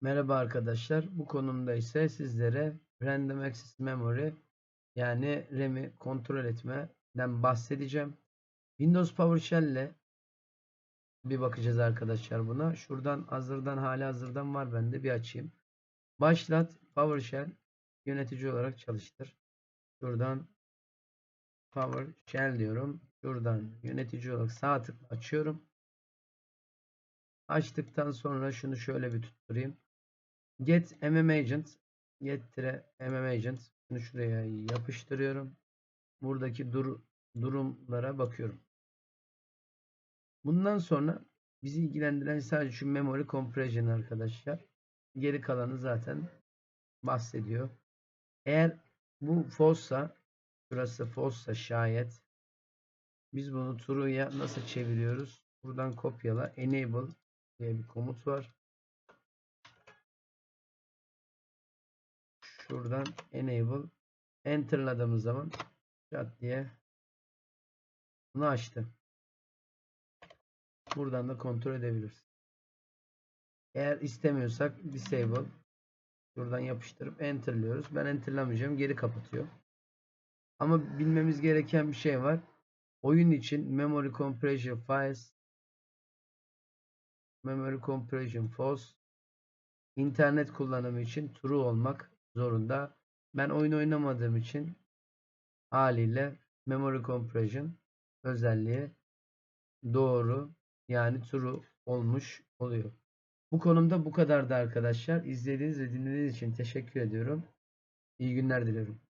Merhaba arkadaşlar. Bu konumda ise sizlere Random Access Memory yani RAM'i kontrol etmeden bahsedeceğim. Windows PowerShell ile bir bakacağız arkadaşlar buna. Şuradan hazırdan hala hazırdan var bende bir açayım. Başlat PowerShell yönetici olarak çalıştır. Şuradan PowerShell diyorum. Şuradan yönetici olarak sağ tıkla açıyorum. Açtıktan sonra şunu şöyle bir tutturayım. Get mm agent get tire mm agent şunu şuraya yapıştırıyorum. Buradaki dur durumlara bakıyorum. Bundan sonra bizi ilgilendiren sadece şu memory compression arkadaşlar. Geri kalanı zaten bahsediyor. Eğer bu false'sa şurası false'sa şayet biz bunu true'ya nasıl çeviriyoruz? Buradan kopyala enable diye bir komut var. Şuradan enable enter'ladığımız zaman chat diye bunu açtı. Buradan da kontrol edebiliriz. Eğer istemiyorsak disable şuradan yapıştırıp enter'lıyoruz. Ben enter'lamayacağım. Geri kapatıyor. Ama bilmemiz gereken bir şey var. Oyun için memory compression files memory compression false internet kullanımı için true olmak zorunda. Ben oyun oynamadığım için haliyle memory compression özelliği doğru yani true olmuş oluyor. Bu konumda bu kadardı arkadaşlar. İzlediğiniz ve dinlediğiniz için teşekkür ediyorum. İyi günler dilerim.